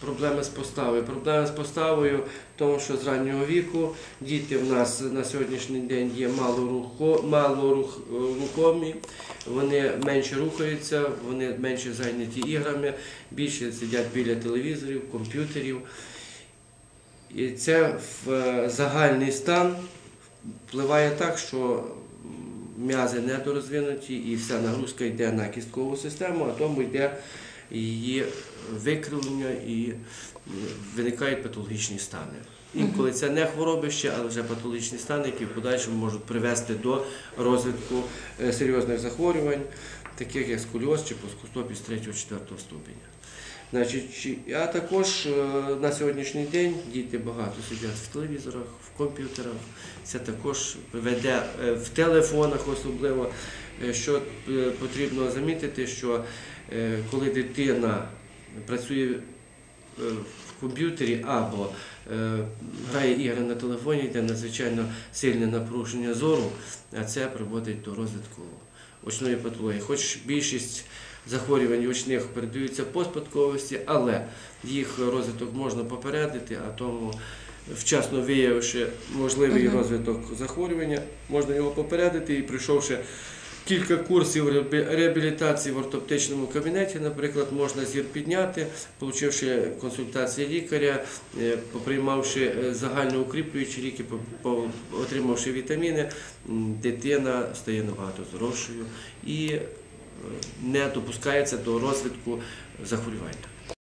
Проблеми з поставою. Проблеми з поставою тому, що з раннього віку діти в нас на сьогоднішній день є малорухо, малорухомі, вони менше рухаються, вони менше зайняті іграми, більше сидять біля телевізорів, комп'ютерів. І це в е, загальний стан впливає так, що м'язи недорозвинуті і вся нагрузка йде на кісткову систему, а тому йде її викривлення і виникають патологічні стани. Інколи це не хвороби ще, але вже патологічні стани, які в подальшому можуть привести до розвитку е, серйозних захворювань, таких як сколіоз чи плоскостопість 3-4 ступеня. Значить, чи- а також е, на сьогоднішній день діти багато сидять в телевізорах, в комп'ютерах. Це також веде е, в телефонах, особливо. Е, Що е, потрібно замітити, що е, коли дитина працює в комп'ютері або грає ігри на телефоні, йде надзвичайно сильне напруження зору, а це приводить до розвитку очної патології. Хоч більшість захворювань очних передаються по спадковості, але їх розвиток можна попередити, а тому вчасно виявивши можливий розвиток захворювання, можна його попередити і прийшовши кілька курсів реабілітації в ортоптичному кабінеті, наприклад, можна зір підняти, отримавши консультації лікаря, е, поприймавши е, загальноукріплюючі ліки, отримавши вітаміни, дитина стає набагато здоровшою і е, не допускається до розвитку захворювання.